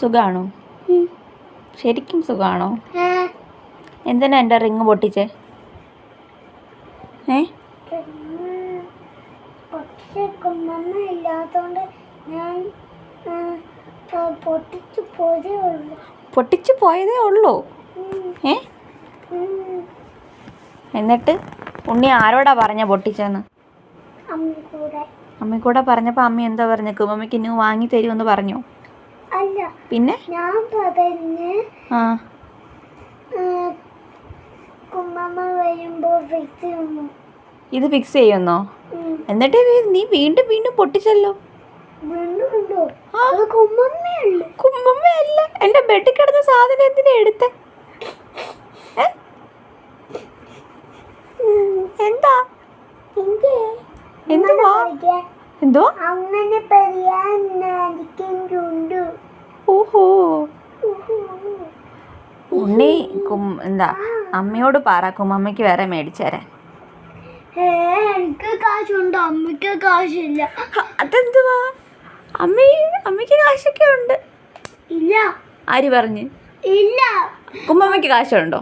സുഖാണോ? ശരിക്കും സുഖാണോ? എന്തിനാ എന്റെ റിങ് പൊട്ടിച്ചേ? ഏ? പൊട്ടിച്ചു പോയതേ ഉള്ളൂ. ഏ? എന്നിട്ട് ഉണ്ണി ആരോടാ പറഞ്ഞ പൊട്ടിച്ചെന്ന്? അമ്മ കൂടെ. പറഞ്ഞപ്പോൾ അമ്മ എന്താ പറഞ്ഞ? കുമ്മമ്മയ്ക്ക് ഇനി വാങ്ങി തരുമെന്ന് പറഞ്ഞോ? പിന്നെ? ഞാൻ പറഞ്ഞ് ആ. ഇത് ഫിക്സ് ചെയ്യുന്നോ? എന്നിട്ട് നീ വീണ്ടും വീണ്ടും പൊട്ടിച്ചല്ലോ? കുമ്മമ്മയല്ല? എന്റെ ബെഡിൽ കിടന്ന സാധനം എന്തിനാ എടുത്തേ? എന്താ? എന്താ? എന്തുവാ? എന്തുവാ പഠിക്കാൻ എന്തോ അങ്ങനെ പറയാൻ എനിക്കുണ്ട് ഓഹോ ഉണ്ണി കും എന്താ അമ്മയോട് പറ കുമ്മമ്മയ്ക്ക് വേറെ മേടിച്ചു തരാൻ. എനിക്ക് കാശുണ്ട് അമ്മയ്ക്ക് കാശില്ല. അതെന്തുവാ? അമ്മ അമ്മയ്ക്ക് കാശൊക്കെ ഉണ്ട്. ഇല്ല. ആര് പറഞ്ഞ്? ഇല്ല. കുമ്മമ്മയ്ക്ക് കാശുണ്ടോ?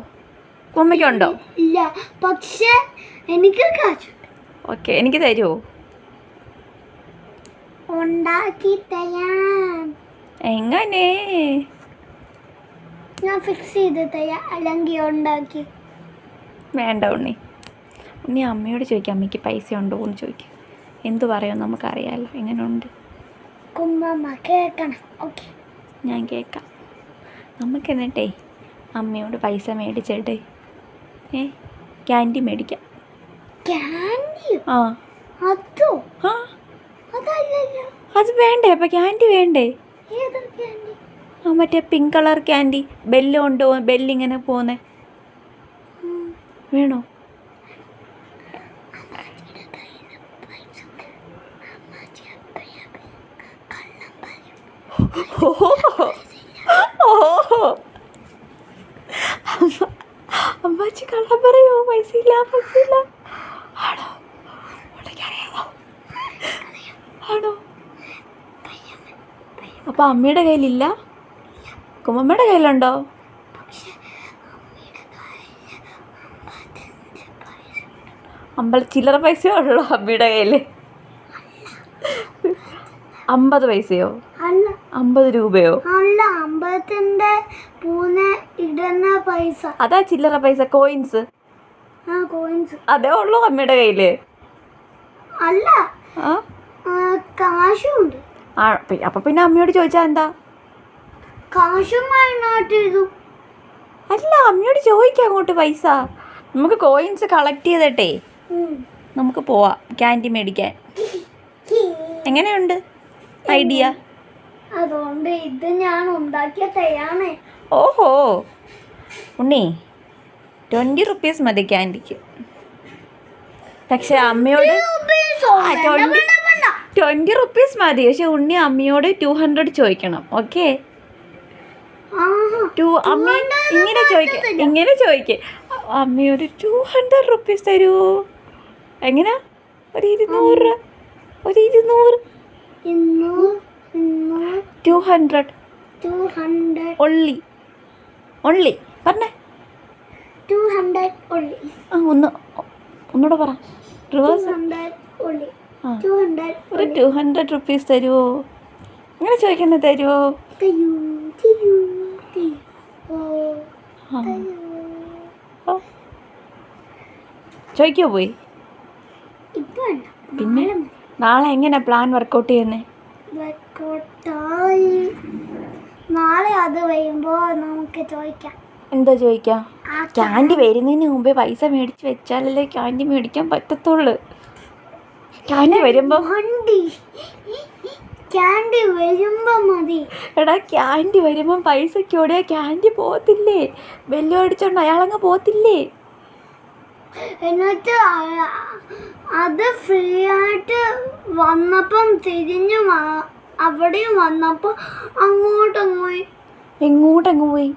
കുമ്മയ്ക്കുണ്ടോ ഇല്ല. പക്ഷെ എനിക്ക് കാശുണ്ട്. ഓക്കെ എനിക്ക് തരുമോ ഉണ്ടാക്കി തരാം. എങ്ങനെ? ഞാൻ ഫിക്സ് ചെയ്ത് അല്ലെങ്കിൽ ഉണ്ടാക്കി. വേണ്ട ഉണ്ണി. ഉണ്ണി അമ്മയോട് ചോദിക്കാം അമ്മയ്ക്ക് പൈസ ഉണ്ടോ എന്ന് ചോദിക്കും. എന്തു പറയുമെന്ന് നമുക്കറിയാമല്ലോ എങ്ങനെയുണ്ട്? കുമ്മമ്മ കേൾക്കണം. ഓക്കെ. ഞാൻ കേൾക്കാം. നമുക്ക് എന്നിട്ടേ അമ്മയോട് പൈസ മേടിച്ചിട്ട് ഏ ക്യാൻഡി മേടിക്കാം. ക്യാൻഡി ആ. അതോ? ആ. അതല്ലല്ലോ. അത് വേണ്ടേ? അപ്പം ക്യാൻഡി വേണ്ടേ? ഏതാ ക്യാൻഡി? ആ മറ്റേ പിങ്ക് കളർ ക്യാൻഡി ബെല്ലുണ്ടോ ബെല്ലിങ്ങനെ പോകുന്നേ വേണോ? അമ്മ- അമ്മാച്ചി കള്ളം പറയോ? പൈസ ഇല്ല പൈസ ഇല്ല. ആണോ? ഉള്ളിക്കറിയാമോ ആണോ? അപ്പൊ അമ്മയുടെ കയ്യിലില്ല? കുമ്മമ്മയുടെ കയ്യിലുണ്ടോ? അമ്പല ചില്ലറ പൈസയോ ഉള്ളൂ അമ്മയുടെ കയ്യിൽ അമ്പത് പൈസയോ? അമ്പത് രൂപയോ? അല്ല അമ്പലത്തിന്റെ പൂനെ ഇടുന്ന പൈസ. അതാ ചില്ലറ പൈസ കോയിൻസ്. കോയിൻസ്. അതേ ഉള്ളൂ അമ്മയുടെ കയ്യിൽ. അല്ല. കാശുണ്ട്. ആ അപ്പൊ പിന്നെ അമ്മയോട് ചോദിച്ചാ എന്താ? അല്ല അമ്മയോട് ചോദിക്കാം അങ്ങോട്ട് പൈസ. നമുക്ക് കോയിൻസ് കളക്ട് ചെയ്തട്ടെ. നമുക്ക് പോവാം ക്യാന്റി മേടിക്കാൻ. എങ്ങനെയുണ്ട്? ഐഡിയ അതുകൊണ്ട് ഇത് ഞാൻ ഉണ്ടാക്കിയ തയ്യാണേ ഓഹോ. ഉണ്ണി ട്വന്റി റുപ്പീസ് മതി ക്യാൻഡിക്ക് പക്ഷെ അമ്മയോട് ട്വന്റി ട്വന്റി റുപ്പീസ് മതി. പക്ഷെ ഉണ്ണി അമ്മയോട് ടു ഹൺഡ്രഡ് ചോദിക്കണം. ഓക്കേ ടു അമ്മ ഇങ്ങനെ ചോദിക്ക ഇങ്ങനെ ചോദിക്കേ. അമ്മയൊരു ടു ഹൺഡ്രഡ് റുപ്പീസ് തരൂ. എങ്ങനാ? ഒരു ഇരുന്നൂറ് രൂപ. ഒരു ഇരുന്നൂറ്. Two hundred. ഒള്ളി. ഒള്ളി. പറഞ്ഞേ. ടു ഹൺഡ്രഡ് ഒള്ളി. ആ ഒന്ന്. ഒന്നുകൂടെ പറ. റിവേഴ്സ്. ഒരു ടു ഹൺഡ്രഡ് റുപ്പീസ് തരുമോ അങ്ങനെ ചോദിക്കുന്നത് തരുമോ തയ്യൂ തയ്യൂ തയ്യൂ ഓ ആ തയ്യൂ ആ. ചോദിക്കോ പോയി? പിന്നെ? നാളെ എങ്ങനെ പ്ലാൻ വർക്കൗട്ട് ചെയ്യുന്നേ? നാളെ അത് വരുമ്പോ നമുക്ക് ചോദിക്കാം. എന്താ ചോദിക്കാം? ക്യാൻഡി വരുന്നതിന് മുമ്പേ പൈസ മേടിച്ച് വെച്ചാലല്ലേ ക്യാൻഡി മേടിക്കാൻ പറ്റത്തുള്ളൂ. ക്യാൻഡി വരുമ്പോ ക്യാൻഡി വരുമ്പോ മതി. എടാ ക്യാൻഡി വരുമ്പം പൈസയ്ക്കോടെ ക്യാൻഡി പോകത്തില്ലേ? ബെല്ലു അടിച്ചോണ്ട് അയാളങ്ങ് പോകത്തില്ലേ? എന്നിട്ട് അത് ഫ്രീ ആയിട്ട് വന്നപ്പം തിരിഞ്ഞു അവിടെയും വന്നപ്പോൾ അങ്ങോട്ടങ്ങ് പോയി. എങ്ങോട്ടങ്ങ് പോയി?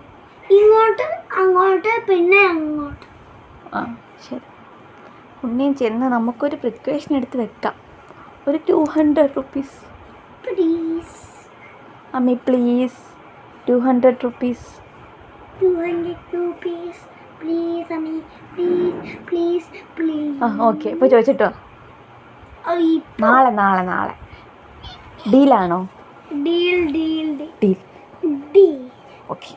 ഇങ്ങോട്ട് അങ്ങോട്ട് പിന്നെ അങ്ങോട്ട്. ആ ശരി. ഉണ്ണിയും ചെന്ന് നമുക്കൊരു പ്രിക്വേഷൻ എടുത്ത് വെക്കാം. ഒരു ടു ഹൺഡ്രഡ് റുപ്പീസ് പ്ലീസ് അമ്മി please two hundred rupees two hundred rupees please അമ്മി പ്ലീസ് പ്ലീസ് പ്ലീസ് ആ ഓക്കെ ഇപ്പോൾ ചോദിച്ചിട്ടോ? നാളെ നാളെ നാളെ. ഡീലാണോ deal deal deal deal okay